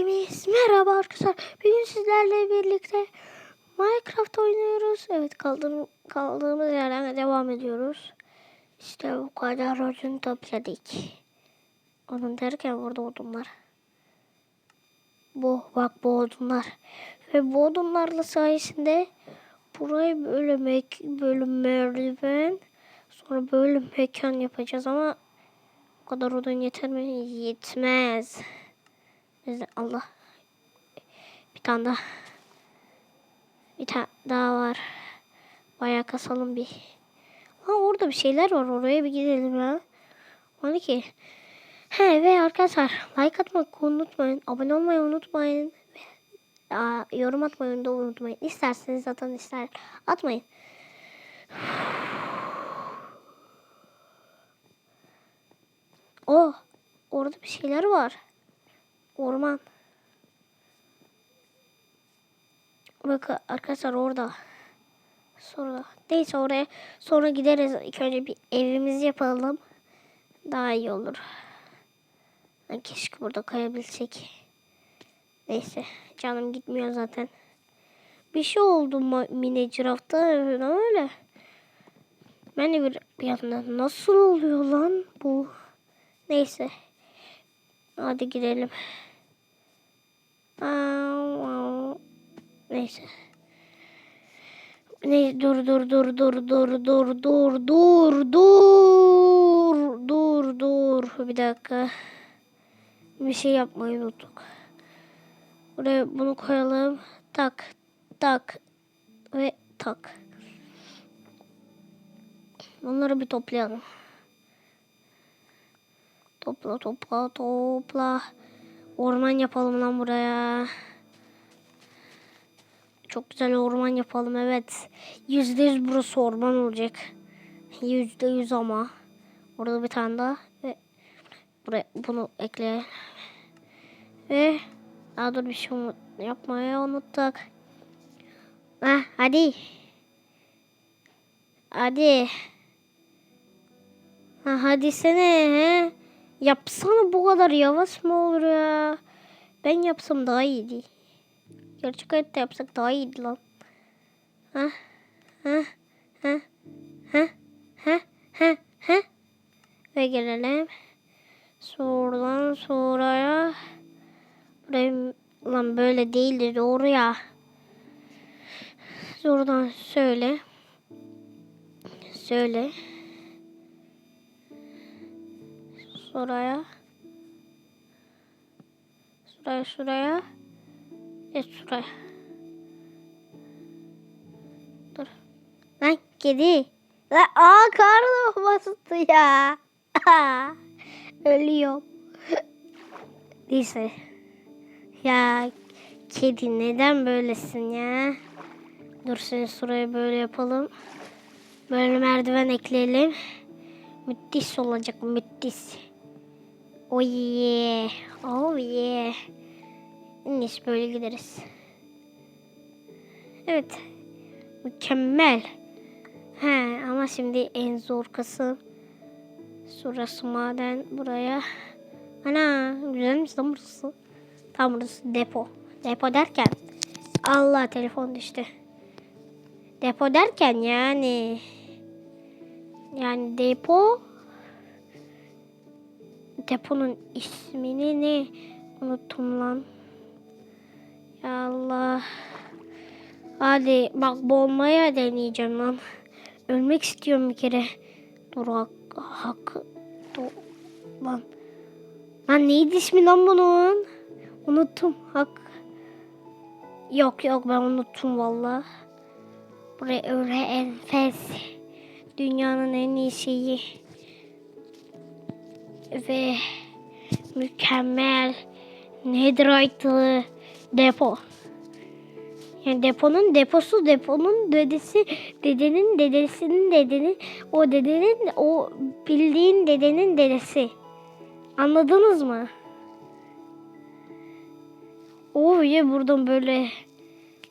Hepimiz merhaba arkadaşlar. Bugün sizlerle birlikte Minecraft oynuyoruz. Evet kaldığım, kaldığımız yerden devam ediyoruz. İşte bu kadar odun topladık. Onun derken burada odunlar. Bu bak bu odunlar. Ve bu odunlarla sayesinde burayı böyle mek böyle merdiven sonra böyle mekan yapacağız ama o kadar odun yeter mi? Yetmez. Neyse Allah. Bir tane daha. Bir tane daha var. Bayağı kasalım bir. Ha orada bir şeyler var. Oraya bir gidelim ya. Hani ki. He ve arkadaşlar like atmayı unutmayın. Abone olmayı unutmayın. Aa, yorum atmayı da unutmayın. İsterseniz atın ister atmayın. Oh orada bir şeyler var. Orman. Bakın arkadaşlar orada. Sonra neyse oraya sonra gideriz. İlk önce bir evimizi yapalım. Daha iyi olur. Keşke burada kayabilsek. Neyse canım gitmiyor zaten. Bir şey oldu ma- mini cirafta öyle. Ben de bir, bir yandan nasıl oluyor lan bu? Neyse. Hadi gidelim. Neyse. Ne dur dur dur dur dur dur dur dur dur dur dur bir dakika. Bir şey yapmayı unuttuk. Buraya bunu koyalım. Tak tak ve tak. Bunları bir toplayalım. Topla topla topla. Orman yapalım lan buraya. Çok güzel orman yapalım evet. Yüzde yüz burası orman olacak. Yüzde yüz ama. Orada bir tane daha. Ve buraya bunu ekleyelim. Ve daha dur bir şey unut, yapmayı unuttuk. Ha, hadi. Hadi. Ha, hadi sene he. Yapsana bu kadar yavaş mı olur ya? Ben yapsam daha iyiydi. Gerçek hayatta yapsak daha iyiydi lan. Ha? Ha? Ha? Ha? Ha? Ha? Ha? Ve gelelim. Sorudan sonraya. Buraya lan böyle değildi doğru ya. Sorudan söyle. Söyle. Şuraya. Şuraya şuraya. Evet şuraya. Dur. Lan kedi. Lan aa karnım bastı ya. Ölüyorum. Neyse. Ya kedi neden böylesin ya? Dur seni şuraya böyle yapalım. Böyle merdiven ekleyelim. Müthiş olacak müthiş. Oh yeah. Oh yeah. Neyse böyle gideriz. Evet. Mükemmel. He ama şimdi en zor kısım. Şurası maden buraya. Ana güzelmiş lan burası. Tam burası depo. Depo derken. Allah telefon düştü. Depo derken yani. Yani depo deponun ismini ne unuttum lan. Ya Allah. Hadi bak boğulmaya deneyeceğim lan. Ölmek istiyorum bir kere. Dur hak, hak dur, lan. Lan neydi ismi lan bunun? Unuttum. Hak. Yok yok ben unuttum valla. Buraya öyle enfes. Dünyanın en iyi şeyi ve mükemmel netherite'lı depo. Yani deponun deposu deponun dedesi dedenin dedesinin dedenin o dedenin o bildiğin dedenin dedesi. Anladınız mı? Oh ya buradan böyle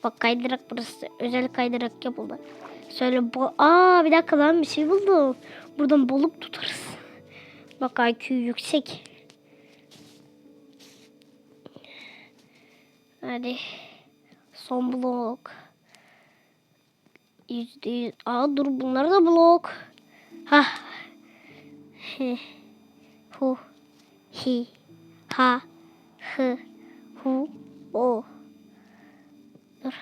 bak kaydırak burası özel kaydırak yapıldı. Söyle bu aa bir dakika lan bir şey buldum. Buradan balık tutarız. Bak IQ yüksek. Hadi. Son blok. Yüzde yüz. Aa dur bunlar da blok. Ha. Hu. Hi. Ha. Hı. Hu. O. Dur.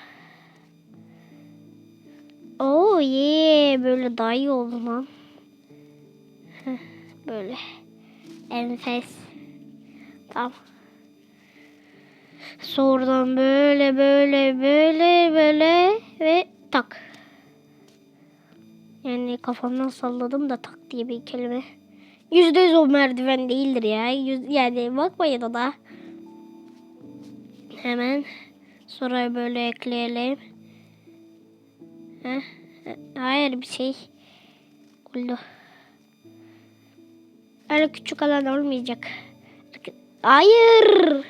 Oo ye böyle daha iyi oldu lan. Heh, böyle. Enfes. Tamam. Sonradan böyle böyle böyle böyle ve tak. Yani kafamdan salladım da tak diye bir kelime. Yüzde yüz o merdiven değildir ya. Yüz, yani bakmayın ona. Hemen sonra böyle ekleyelim. Heh, Hayır bir şey oldu. Öyle küçük alan olmayacak. Hayır.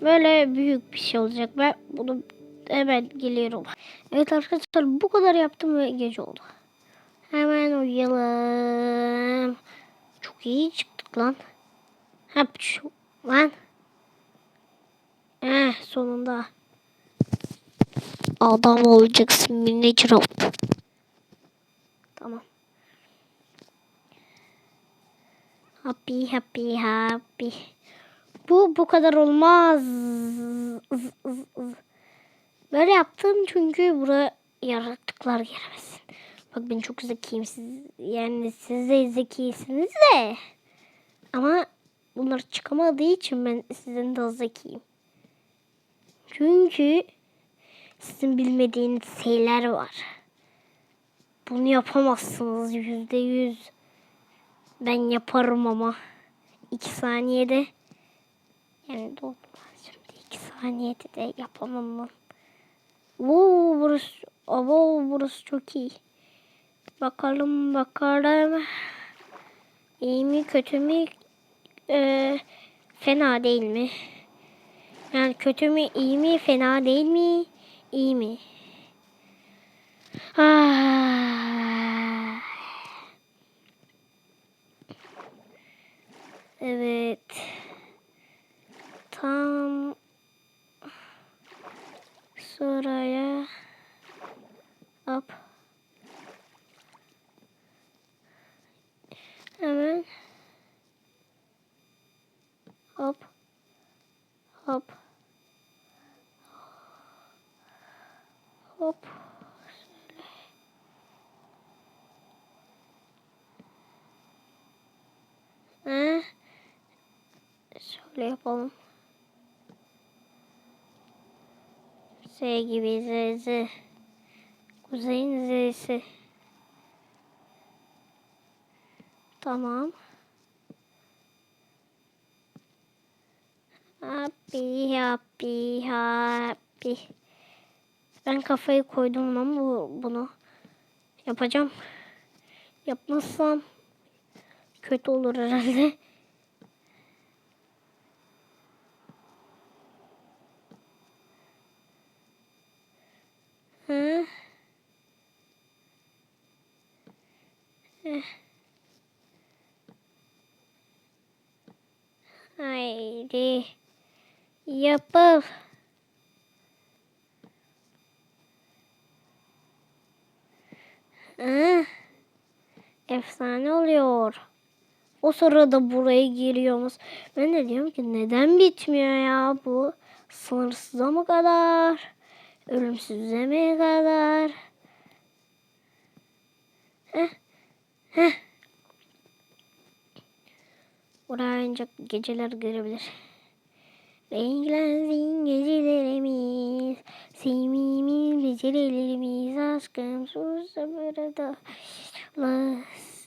Böyle büyük bir şey olacak. Ben bunu hemen geliyorum. Evet arkadaşlar bu kadar yaptım ve gece oldu. Hemen uyuyalım. Çok iyi çıktık lan. Hep şu lan. Eh sonunda. Adam olacaksın miniature oldu. Tamam. Happy happy happy. Bu bu kadar olmaz. Böyle yaptım çünkü buraya yaratıklar gelmesin. Bak ben çok zekiyim. Siz, yani siz de zekisiniz de. Ama bunlar çıkamadığı için ben sizin de zekiyim. Çünkü sizin bilmediğiniz şeyler var. Bunu yapamazsınız yüzde yüz. Ben yaparım ama. iki saniyede. Yani doğru. Şimdi iki saniyede de yapamam lan. Oo, burası, abo, burası çok iyi. Bakalım bakalım. İyi mi kötü mü? Ee, fena değil mi? Yani kötü mü iyi mi fena değil mi? İyi mi? Ah. Evet. Tam sıraya hop. Hemen hop hop şöyle. Ha? Şöyle yapalım. S gibi Z Z. Kuzeyin Z'si. Tamam. Happy happy happy. Ben kafayı koydum ama bu, bunu yapacağım. Yapmazsam kötü olur herhalde. Hı? Eh. Haydi yapıp Hı? Efsane oluyor. O sırada buraya giriyoruz. Ben de diyorum ki neden bitmiyor ya bu? Sınırsıza mı kadar? Ölümsüzle mi kadar? Heh. Heh. Oraya ancak geceler görebilir. Renklensin gecelerimiz, sevimimiz gecelerimiz, aşkım sus burada. La,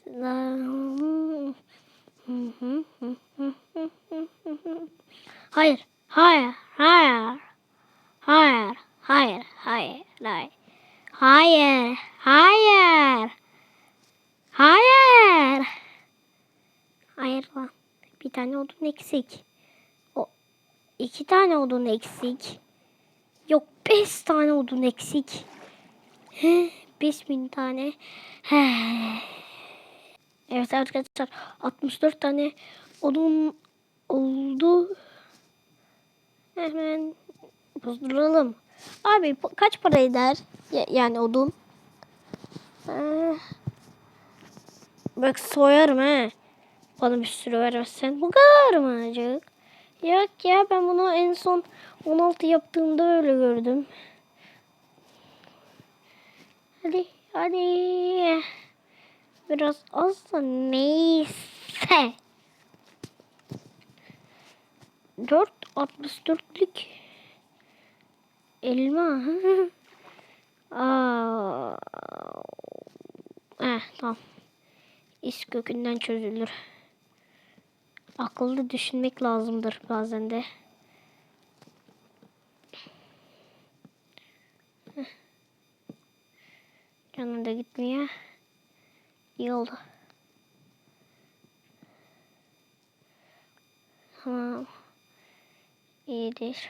la, Hayır, hayır, hayır, hayır, hayır, hayır, hayır, hayır, hayır, hayır, hayır lan, bir tane odun eksik. O iki tane odun eksik. Yok beş tane odun eksik. Beş bin tane. Evet arkadaşlar 64 tane odun oldu. Hemen bozduralım. Abi kaç para eder? Ya- yani odun. Ee, bak soyarım he. Bana bir sürü vermezsen. Bu kadar mı acık? Yok ya ben bunu en son 16 yaptığımda öyle gördüm. Hadi hadi. Biraz az da neyse. 4 64'lük elma. Aa. Eh, tamam. İş kökünden çözülür. Akıllı düşünmek lazımdır bazen de. Canım da gitmiyor. İyi oldu. Tamam. İyidir.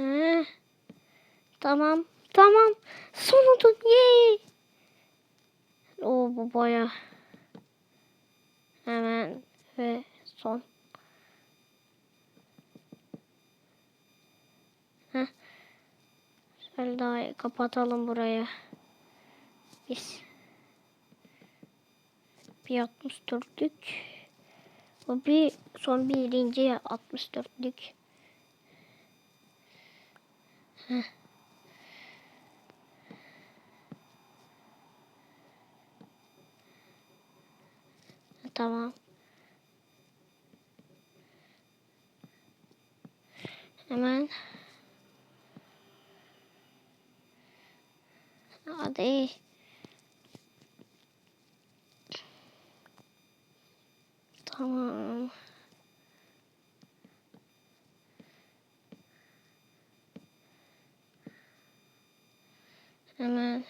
Ee, tamam. Tamam. Son odun. Yay. Oo bu baya. Hemen ve son. Heh. Şöyle daha kapatalım buraya. Biz. Bir 64'lük. Bu bir son birinci 64'lük. Heh. Tamam. Hemen. Hadi. Tamam. Hemen.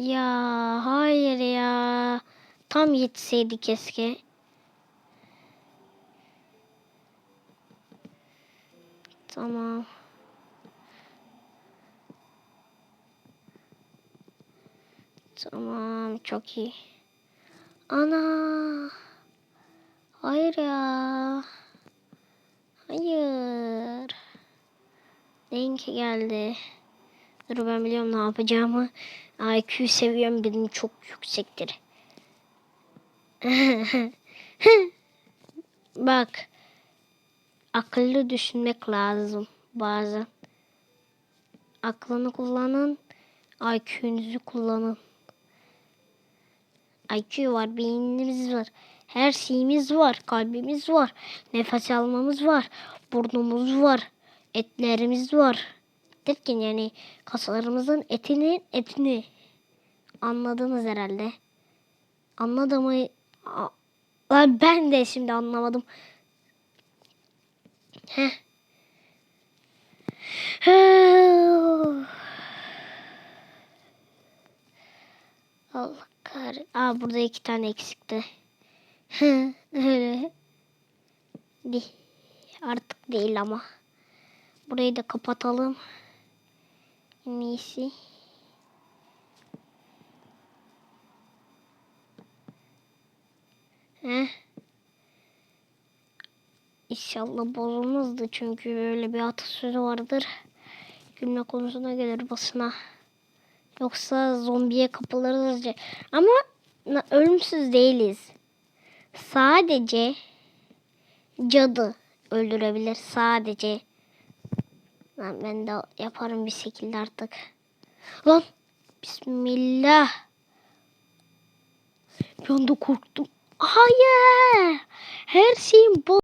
Ya hayır ya. Tam yetseydi keşke. Tamam. Tamam çok iyi. Ana. Hayır ya. Hayır. Denk geldi. Dur ben biliyorum ne yapacağımı. IQ seviyem benim çok yüksektir. Bak. Akıllı düşünmek lazım bazen. Aklını kullanın. IQ'nuzu kullanın. IQ var, beynimiz var. Her şeyimiz var. Kalbimiz var. Nefes almamız var. Burnumuz var. Etlerimiz var. Derken yani kaslarımızın etinin etini. Anladınız herhalde. Anladı mı? A- Lan ben de şimdi anlamadım. Heh. Allah kahretsin. Aa burada iki tane eksikti. Artık değil ama. Burayı da kapatalım. İyisi. Heh. İnşallah bozulmazdı çünkü böyle bir atasözü vardır. Gülme konusuna gelir basına. Yoksa zombiye kapılırız. Ama ölümsüz değiliz. Sadece cadı öldürebilir. Sadece. Lan ben de yaparım bir şekilde artık. Lan. Bismillah. Bir anda korktum. Hayır. Her şeyin bu.